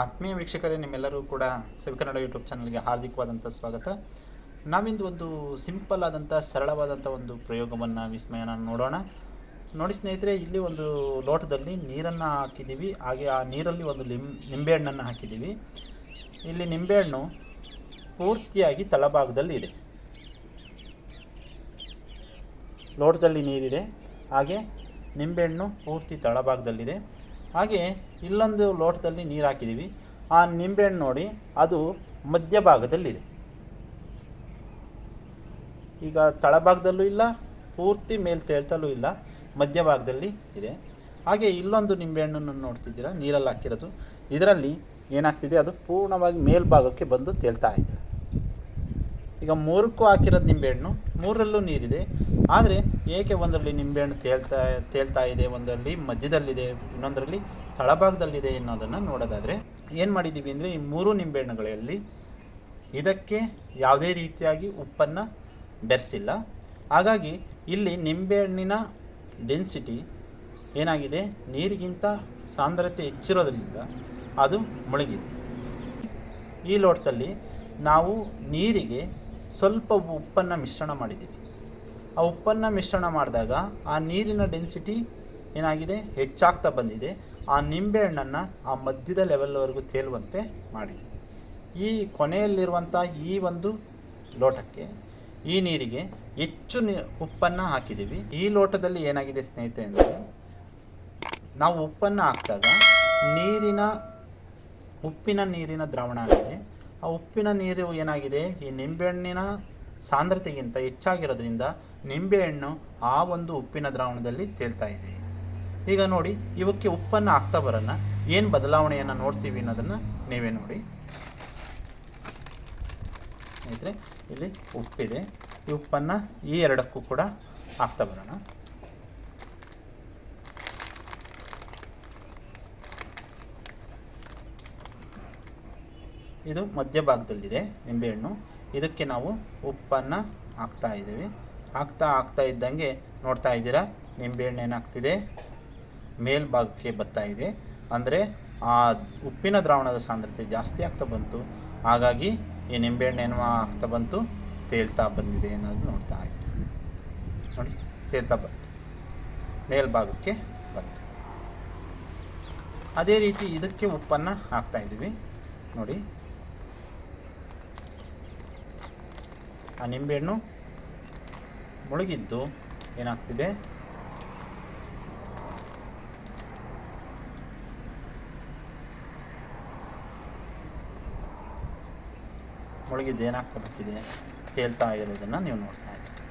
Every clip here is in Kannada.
ಆತ್ಮೀಯ ವೀಕ್ಷಕರೇ, ನಿಮ್ಮೆಲ್ಲರೂ ಕೂಡ ಕನ್ನಡ ಯೂಟ್ಯೂಬ್ ಚಾನಲ್ಗೆ ಹಾರ್ದಿಕವಾದಂಥ ಸ್ವಾಗತ. ನಾವಿಂದು ಒಂದು ಸಿಂಪಲ್ ಆದಂಥ, ಸರಳವಾದಂಥ ಒಂದು ಪ್ರಯೋಗವನ್ನು ವಿಸ್ಮಯನ ನೋಡೋಣ. ನೋಡಿ ಸ್ನೇಹಿತರೆ, ಇಲ್ಲಿ ಒಂದು ಲೋಟದಲ್ಲಿ ನೀರನ್ನು ಹಾಕಿದ್ದೀವಿ. ಹಾಗೆ ಆ ನೀರಲ್ಲಿ ಒಂದು ಲಿಂ, ನಿಂಬೆಹಣ್ಣನ್ನು ಹಾಕಿದ್ದೀವಿ. ಇಲ್ಲಿ ನಿಂಬೆಹಣ್ಣು ಪೂರ್ತಿಯಾಗಿ ತಳಭಾಗದಲ್ಲಿ ಇದೆ. ಲೋಟದಲ್ಲಿ ನೀರಿದೆ. ಹಾಗೆ ನಿಂಬೆಹಣ್ಣು ಪೂರ್ತಿ ತಳಭಾಗದಲ್ಲಿದೆ. ಹಾಗೆ ಇಲ್ಲೊಂದು ಲೋಟದಲ್ಲಿ ನೀರು ಹಾಕಿದ್ದೀವಿ ಆ ನಿಂಬೆಹಣ್ಣು ನೋಡಿ, ಅದು ಮಧ್ಯಭಾಗದಲ್ಲಿದೆ. ಈಗ ತಳಭಾಗದಲ್ಲೂ ಇಲ್ಲ, ಪೂರ್ತಿ ಮೇಲ್ ತೇಳ್ತಲೂ ಇಲ್ಲ, ಮಧ್ಯಭಾಗದಲ್ಲಿ ಇದೆ. ಹಾಗೆ ಇಲ್ಲೊಂದು ನಿಂಬೆಹಣ್ಣನ್ನು ನೋಡ್ತಿದ್ದೀರಾ, ನೀರಲ್ಲಿ ಹಾಕಿರೋದು. ಇದರಲ್ಲಿ ಏನಾಗ್ತಿದೆ, ಅದು ಪೂರ್ಣವಾಗಿ ಮೇಲ್ಭಾಗಕ್ಕೆ ಬಂದು ತೇಳ್ತಾ ಇದೆ. ಈಗ ಮೂರಕ್ಕೂ ಹಾಕಿರೋದು ನಿಂಬೆಹಣ್ಣು. ಮೂರರಲ್ಲೂ ನೀರಿದೆ. ಆದರೆ ಏಕೆ ಒಂದರಲ್ಲಿ ನಿಂಬೆಹಣ್ಣು ತೇಲ್ತಾ ತೇಲ್ತಾ ಇದೆ, ಒಂದರಲ್ಲಿ ಮಧ್ಯದಲ್ಲಿದೆ, ಇನ್ನೊಂದರಲ್ಲಿ ತಳಭಾಗದಲ್ಲಿದೆ ಅನ್ನೋದನ್ನು ನೋಡೋದಾದರೆ ಏನು ಮಾಡಿದ್ದೀವಿ ಅಂದರೆ ಈ ಮೂರು ನಿಂಬೆಹಣ್ಣುಗಳಲ್ಲಿ ಇದಕ್ಕೆ ಯಾವುದೇ ರೀತಿಯಾಗಿ ಉಪ್ಪನ್ನು ಬೆರೆಸಿಲ್ಲ. ಹಾಗಾಗಿ ಇಲ್ಲಿ ನಿಂಬೆಹಣ್ಣಿನ ಡೆನ್ಸಿಟಿ ಏನಾಗಿದೆ? ನೀರಿಗಿಂತ ಸಾಂದ್ರತೆ ಹೆಚ್ಚಿರೋದ್ರಿಂದ ಅದು ಮುಳುಗಿದೆ. ಈ ಲೋಟದಲ್ಲಿ ನಾವು ನೀರಿಗೆ ಸ್ವಲ್ಪ ಉಪ್ಪನ್ನು ಮಿಶ್ರಣ ಮಾಡಿದ್ದೀವಿ. ಆ ಉಪ್ಪನ್ನು ಮಿಶ್ರಣ ಮಾಡಿದಾಗ ಆ ನೀರಿನ ಡೆನ್ಸಿಟಿ ಏನಾಗಿದೆ? ಹೆಚ್ಚಾಗ್ತಾ ಬಂದಿದೆ. ಆ ನಿಂಬೆಹಣ್ಣನ್ನು ಆ ಮಧ್ಯದ ಲೆವೆಲ್ವರೆಗೂ ತೇಲುವಂತೆ ಮಾಡಿದೆ. ಈ ಕೊನೆಯಲ್ಲಿರುವಂಥ ಈ ಒಂದು ಲೋಟಕ್ಕೆ, ಈ ನೀರಿಗೆ ಹೆಚ್ಚು ನೀ ಉಪ್ಪನ್ನು ಹಾಕಿದ್ದೀವಿ. ಈ ಲೋಟದಲ್ಲಿ ಏನಾಗಿದೆ ಸ್ನೇಹಿತರೆ ಅಂದರೆ, ನಾವು ಉಪ್ಪನ್ನು ಹಾಕಿದಾಗ ನೀರಿನ, ಉಪ್ಪಿನ ನೀರಿನ ದ್ರಾವಣ ಆಗಿದೆ. ಆ ಉಪ್ಪಿನ ನೀರು ಏನಾಗಿದೆ? ಈ ನಿಂಬೆಹಣ್ಣಿನ ಸಾಂದ್ರತೆಗಿಂತ ಹೆಚ್ಚಾಗಿರೋದ್ರಿಂದ ನಿಂಬೆಹಣ್ಣು ಆ ಒಂದು ಉಪ್ಪಿನ ದ್ರಾವಣದಲ್ಲಿ ತೇಲ್ತಾ ಇದೆ. ಈಗ ನೋಡಿ, ಇವಕ್ಕೆ ಉಪ್ಪನ್ನು ಹಾಕ್ತಾ ಬರೋಣ. ಏನು ಬದಲಾವಣೆಯನ್ನು ನೋಡ್ತೀವಿ ಅನ್ನೋದನ್ನು ನೀವೇ ನೋಡಿ. ಸ್ನೇಹಿತರೆ, ಇಲ್ಲಿ ಉಪ್ಪಿದೆ. ಈ ಉಪ್ಪನ್ನು ಈ ಎರಡಕ್ಕೂ ಕೂಡ ಹಾಕ್ತಾ ಬರೋಣ. ಇದು ಮಧ್ಯಭಾಗದಲ್ಲಿದೆ ನಿಂಬೆಹಣ್ಣು. ಇದಕ್ಕೆ ನಾವು ಉಪ್ಪನ್ನು ಹಾಕ್ತಾ ಇದ್ದೀವಿ. ಹಾಕ್ತಾ ಹಾಕ್ತಾ ಇದ್ದಂಗೆ ನೋಡ್ತಾ ಇದ್ದೀರಾ, ನಿಂಬೆಹಣ್ಣು ಏನಾಗ್ತಿದೆ? ಮೇಲ್ಭಾಗಕ್ಕೆ ಬರ್ತಾ ಇದೆ. ಅಂದರೆ ಆ ಉಪ್ಪಿನ ದ್ರಾವಣದ ಸಾಂದ್ರತೆ ಜಾಸ್ತಿ ಆಗ್ತಾ ಬಂತು. ಹಾಗಾಗಿ ಈ ನಿಂಬೆಹಣ್ಣು ಆಗ್ತಾ ಬಂತು? ತೇಲ್ತಾ ಬಂದಿದೆ ಅನ್ನೋದು ನೋಡ್ತಾ ಇದ್ದೀವಿ ನೋಡಿ, ತೇಲ್ತಾ ಬಂತು. ಮೇಲ್ಭಾಗಕ್ಕೆ ಬಂತು. ಅದೇ ರೀತಿ ಇದಕ್ಕೆ ಉಪ್ಪನ್ನು ಹಾಕ್ತಾ ಇದ್ದೀವಿ. ನೋಡಿ. ಆ ನಿಂಬೆಹಣ್ಣು ಮುಳುಗಿದ್ದು ಏನಾಗ್ತಿದೆ? ಮುಳುಗಿದ್ದು ಏನಾಗ್ತಾ ಬರ್ತಿದೆ ತೇಲ್ತಾ ಇರೋದನ್ನು ನೀವು ನೋಡ್ತಾ ಇದ್ದೀರಿ.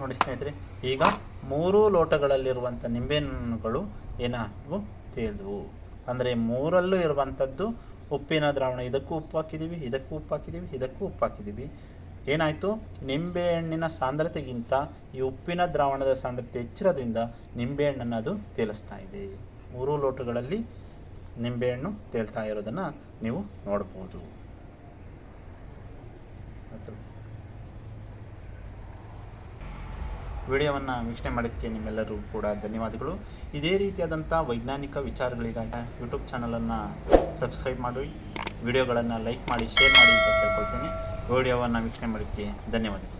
ನೋಡಿ ಸ್ನೇಹಿತರೆ, ಈಗ ಮೂರು ಲೋಟಗಳಲ್ಲಿರುವಂಥ ನಿಂಬೆಹಣ್ಣುಗಳು ಏನಾದವು? ತೇಲ್ದವು. ಅಂದರೆ ಮೂರಲ್ಲೂ ಇರುವಂಥದ್ದು ಉಪ್ಪಿನ ದ್ರಾವಣ. ಇದಕ್ಕೂ ಉಪ್ಪು ಹಾಕಿದ್ದೀವಿ, ಇದಕ್ಕೂ ಉಪ್ಪು ಹಾಕಿದ್ದೀವಿ, ಇದಕ್ಕೂ ಉಪ್ಪು ಹಾಕಿದ್ದೀವಿ. ಏನಾಯಿತು? ನಿಂಬೆಹಣ್ಣಿನ ಸಾಂದ್ರತೆಗಿಂತ ಈ ಉಪ್ಪಿನ ದ್ರಾವಣದ ಸಾಂದ್ರತೆ ಹೆಚ್ಚಿರೋದ್ರಿಂದ ನಿಂಬೆಹಣ್ಣನ್ನು ಅದು ತೇಲಿಸ್ತಾ ಇದೆ. ಮೂರು ಲೋಟಗಳಲ್ಲಿ ನಿಂಬೆಹಣ್ಣು ತೇಲ್ತಾ ಇರೋದನ್ನು ನೀವು ನೋಡ್ಬೋದು. ವಿಡಿಯೋವನ್ನು ವೀಕ್ಷಣೆ ಮಾಡಿದ್ದಕ್ಕೆ ನಿಮ್ಮೆಲ್ಲರೂ ಕೂಡ ಧನ್ಯವಾದಗಳು. ಇದೇ ರೀತಿಯಾದಂಥ ವೈಜ್ಞಾನಿಕ ವಿಚಾರಗಳಿಗಾಗಿ ಯೂಟ್ಯೂಬ್ ಚಾನಲನ್ನು ಸಬ್ಸ್ಕ್ರೈಬ್ ಮಾಡಿ, ವಿಡಿಯೋಗಳನ್ನು ಲೈಕ್ ಮಾಡಿ, ಶೇರ್ ಮಾಡಿ ಅಂತ ಕೇಳ್ಕೊಳ್ತೇನೆ. ವಿಡಿಯೋವನ್ನು ವೀಕ್ಷಣೆ ಮಾಡಿದ್ದಕ್ಕೆ ಧನ್ಯವಾದಗಳು.